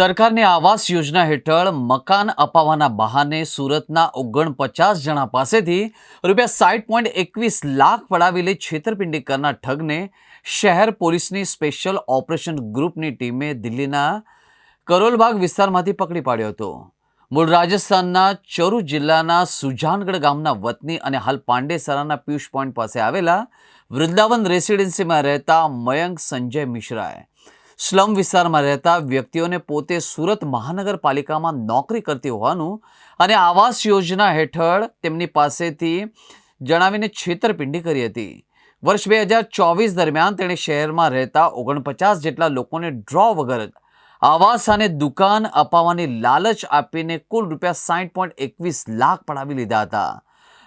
સરકારની આવાસ યોજના હેઠળ મકાન અપાવવાના બહાને સુરતના ઓગણપચાસ જણા પાસેથી રૂપિયા સાઠ પોઈન્ટ એકવીસ લાખ પડાવેલી છેતરપિંડી કરનાર ઠગને શહેર પોલીસની સ્પેશિયલ ઓપરેશન ગ્રુપની ટીમે દિલ્હીના કરોલબાગ વિસ્તારમાંથી પકડી પાડ્યો હતો. મૂળ રાજસ્થાનના ચરુ જિલ્લાના સુજાનગઢ ગામના વતની અને હાલ પાંડેસરાના પિયુષ પોઈન્ટ પાસે આવેલા વૃંદાવન રેસિડેન્સીમાં રહેતા મયંક સંજય મિશ્રાએ સ્લમ વિસ્તારમાં રહેતા વ્યક્તિઓને પોતે સુરત મહાનગરપાલિકામાં નોકરી કરતી હોવાનું અને આવાસ યોજના હેઠળ તેમની પાસેથી જણાવીને છેતરપિંડી કરી હતી. વર્ષ બે હજાર ચોવીસ દરમિયાન તેણે શહેરમાં રહેતા ઓગણપચાસ જેટલા લોકોને ડ્રો વગર આવાસ અને દુકાન અપાવવાની લાલચ આપીને કુલ રૂપિયા સાઠ પોઈન્ટ એકવીસ લાખ પડાવી લીધા હતા.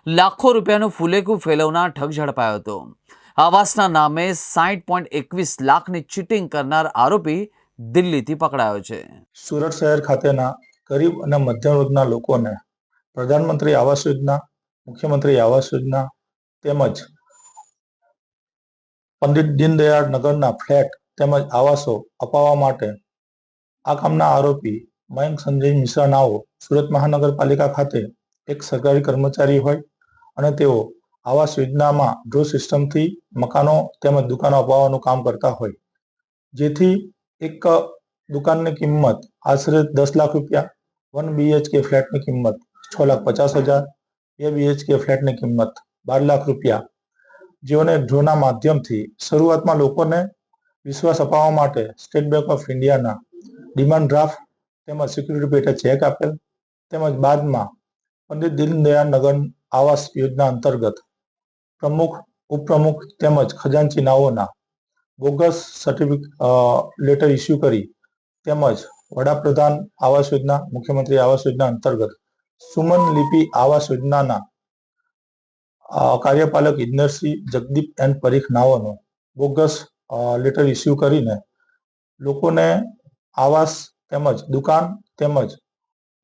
લાખો રૂપિયાનું ફૂલેકું ફેલવનાર ઠગ ઝડપાયો હતો. આવાસના નામે સાઠ પોઈન્ટ એકવીસ લાખની ચીટિંગ કરનાર આરોપી દિલ્હીથી પકડાયો છે. સુરત શહેર ખાતેના ગરીબ અને મધ્યમ વર્ગના લોકોને પ્રધાનમંત્રી આવાસ યોજના, મુખ્યમંત્રી આવાસ યોજના તેમજ પંડિત દીનદયાળ નગરના ફ્લેટ તેમજ આવાસો અપાવવા માટે આ કામના આરોપી મયંક સંજય મિશ્રા નાઓ સુરત મહાનગરપાલિકા ખાતે એક સરકારી કર્મચારી હોય અને તેઓ આવાસ યોજનામાં ડ્રો સિસ્ટમથી મકાનો તેમજ દુકાનો અપાવવાનું કામ કરતા હોય. જેથી એક દુકાનની કિંમત આશરે દસ લાખ રૂપિયા વન બીએચકે ફ્લેટની કિંમત છ લાખ પચાસ હજાર, બે બીએચકે ફ્લેટની કિંમત બાર લાખ રૂપિયા. જેઓને ડ્રોના માધ્યમથી શરૂઆતમાં લોકોને વિશ્વાસ અપાવવા માટે સ્ટેટ બેંક ઓફ ઇન્ડિયાના ડિમાન્ડ ડ્રાફ્ટ તેમજ સિક્યુરિટી પેટે ચેક આપેલ તેમજ બાદમાં પંડિત દીનદયાળ નગર આવાસ યોજના અંતર્ગત પ્રમુખ, ઉપપ્રમુખ તેમજ ખજાનચી નાઓના બોગસ સર્ટિફિક લેટર ઇસ્યુ કરી તેમજ વડાપ્રધાન આવાસ યોજના, મુખ્યમંત્રી આવાસ યોજના અંતર્ગત સુમન લિપિ આવાસ યોજનાના કાર્યપાલક ઇજનરસિંહ જગદીપ એન પરીખ નાઓનો બોગસ લેટર ઇસ્યુ કરીને લોકોને આવાસ તેમજ દુકાન તેમજ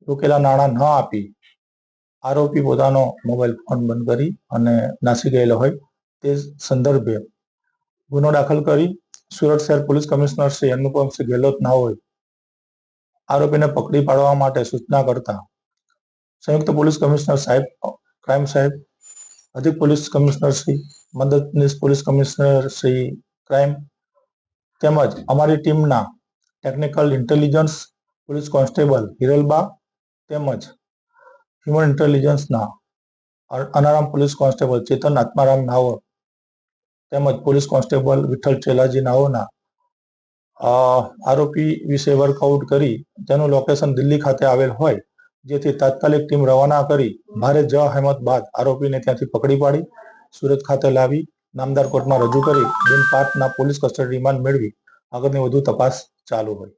રોકેલા નાણાં ન આપી આરોપી પોતાનો મોબાઈલ ફોન બંધ કરી અને નાસી ગયેલો હોય તે સંદર્ભે ગુનો દાખલ કરી સુરત શહેર પોલીસ કમિશનર શ્રી અનુપમસિંહ ગેહલોત હોય આરોપીને પકડી પાડવા માટે સૂચના કરતા સંયુક્ત પોલીસ કમિશનર સાહેબ, ક્રાઇમ સાહેબ, અધિક પોલીસ કમિશનર શ્રી, મદદનીશ પોલીસ કમિશનર શ્રી ક્રાઇમ તેમજ અમારી ટીમના technical intelligence police constable Hiralba તેમજ હ્યુમન ઇન્ટેલિજન્સના અનારામ પોલીસ કોન્સ્ટેબલ ચેતન આત્મારામ નાવર તેમજ પોલીસ કોન્સ્ટેબલ વિઠ્ઠલ ચેલાજી નાઓના આરોપી વિશે વર્કઆઉટ કરી તેનું લોકેશન દિલ્હી ખાતે આવેલ હોય, જેથી તાત્કાલિક ટીમ રવાના કરી ભારે જ હેમત બાદ આરોપીને ત્યાંથી પકડી પાડી, સુરત ખાતે લાવી, નામદાર કોર્ટમાં રજૂ કરી બિનપાટના પોલીસ કસ્ટડી રિમાન્ડ મેળવી, આગળની વધુ તપાસ ચાલુ હોય.